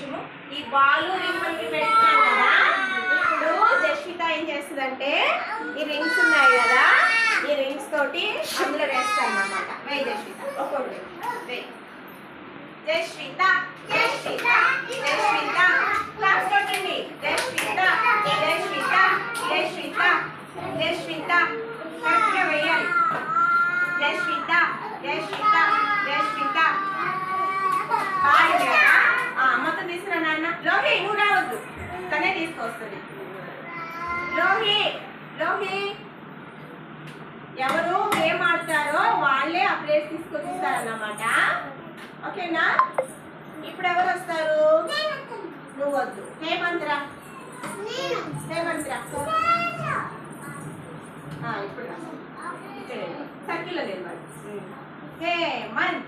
Balu ring మనకి కదా? ఇప్పుడు జస్మిత ఏం చేస్తుందంటే ఈ రింగ్స్ ఉన్నాయి కదా ఈ రింగ్స్ తోటి అందులో వేస్తాను అనమాట వే జస్మిత ఒక్కొక్కటి వే జస్మిత జస్మిత జస్విత క్లాస్ కొట్టండి. జస్మిత జస్మిత జస్విత జస్విత కరెక్ట్గా వేయాలి జస్మిత జస్మిత జస్మిత. ఓకే ఎవరు గేమ్ ఆడతారో వాళ్ళే ఆ ప్లేస్ తీసుకొచ్చి ఇస్తారన్నమాట ఓకేనా? ఇప్పుడు ఎవరు వస్తారు? నువ్వు వద్దు హేమంత్ర. హేమంత్ర. ఆ, ఇప్పుడు రా. ఇక్కడ సర్కిల్లో నిలబడు హేమంత్.